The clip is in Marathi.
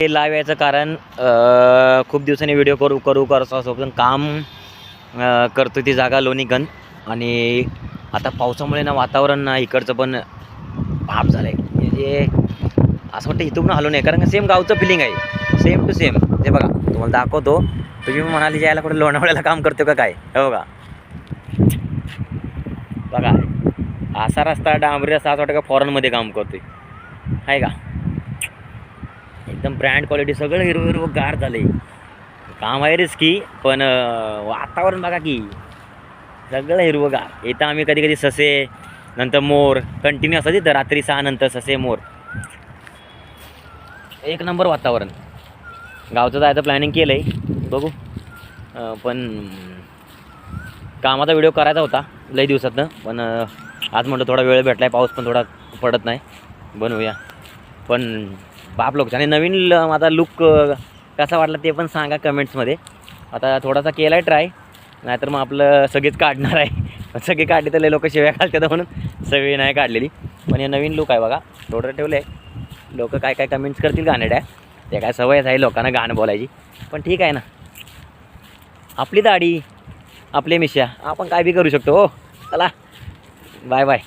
हे लाईव्ह यायचं कारण खूप दिवसांनी व्हिडिओ करू करू करतो असो पण काम करतो ती जागा लोणीकन आणि आता पावसामुळे ना वातावरण ना इकडचं पण भाप झालं आहे म्हणजे असं वाटतं इथून हलू नये कारण सेम गावचं फिलिंग आहे. सेम टू सेम ते बघा तुम्हाला दाखवतो. तुम्ही म्हणाली जायला कुठे लोणावळ्याला काम करतो का काय? हे बघा. बघा असा रस्ता डांबरी रस्ता असं वाटतं का फॉरेनमध्ये काम करतोय. आहे का? एकदम ब्रँड क्वालिटी सगळं हिरवं हिरवं गार झाले काम आहे रिस्की पण वातावरण बघा की सगळं हिरवं गार. इथं आम्ही कधी कधी ससे नंतर मोर कंटिन्यू असतात तिथं रात्री सहा नंतर ससे मोर. एक नंबर वातावरण. गावचं जायचं प्लॅनिंग केलं आहे बघू पण कामाचा व्हिडिओ करायचा होता लई दिवसातनं पण आज म्हटलं थोडा वेळ भेटला आहे पाऊस पण थोडा पडत नाही. बनवूया. पण बाप लोक. आणि नवीन ल- माझा लुक कसा वाटला ते पण सांगा कमेंट्समध्ये आता थोडासा केला आहे ट्राय नाहीतर मग आपलं सगळीच काढणार आहे. पण सगळी तर लोक शिव्या घालतात म्हणून सगळी नाही काढलेली. पण हे नवीन लुक आहे बघा. थोडं ठेवलं आहे लोक काय काय कमेंट्स करतील गाण्याड्या. ते काय सवयच आहे लोकांना गाणं बोलायची. पण ठीक आहे ना. आपली दाढी आपले मिश्या आपण काय बी करू शकतो हो. चला. Bye bye